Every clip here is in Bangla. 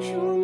chung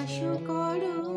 আসো করো।